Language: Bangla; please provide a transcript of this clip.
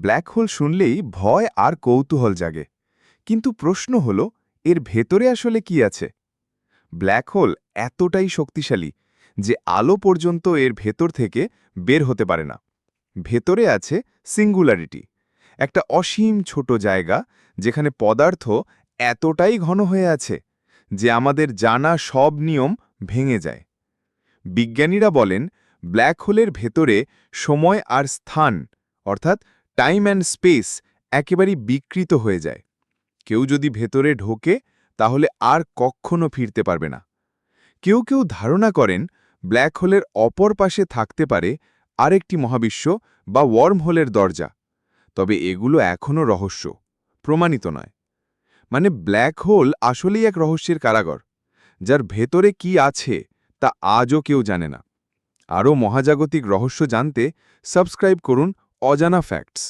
ব্ল্যাক হোল শুনলেই ভয় আর কৌতূহল জাগে। কিন্তু প্রশ্ন হল, এর ভেতরে আসলে কি আছে? ব্ল্যাক হোল এতটাই শক্তিশালী যে আলো পর্যন্ত এর ভেতর থেকে বের হতে পারে না। ভেতরে আছে সিঙ্গুলারিটি একটা অসীম ছোট জায়গা যেখানে পদার্থ এতটাই ঘন হয়ে আছে যে আমাদের জানা সব নিয়ম ভেঙে যায়। বিজ্ঞানীরা বলেন ব্ল্যাক হোলের ভেতরে সময় আর স্থান, অর্থাৎ টাইম অ্যান্ড স্পেস একেবারেই বিকৃত হয়ে যায়। কেউ যদি ভেতরে ঢোকে, তাহলে আর কখনো ফিরতে পারবে না। কেউ কেউ ধারণা করেন, ব্ল্যাক হোলের অপর পাশে থাকতে পারে আরেকটি মহাবিশ্ব বা ওয়ার্ম হোলের দরজা। তবে এগুলো এখনও রহস্য, প্রমাণিত নয়। মানে ব্ল্যাক হোল আসলেই এক রহস্যের কারাগর, যার ভেতরে কি আছে তা আজও কেউ জানে না। আরও মহাজাগতিক রহস্য জানতে সাবস্ক্রাইব করুন অজানা ফ্যাক্টস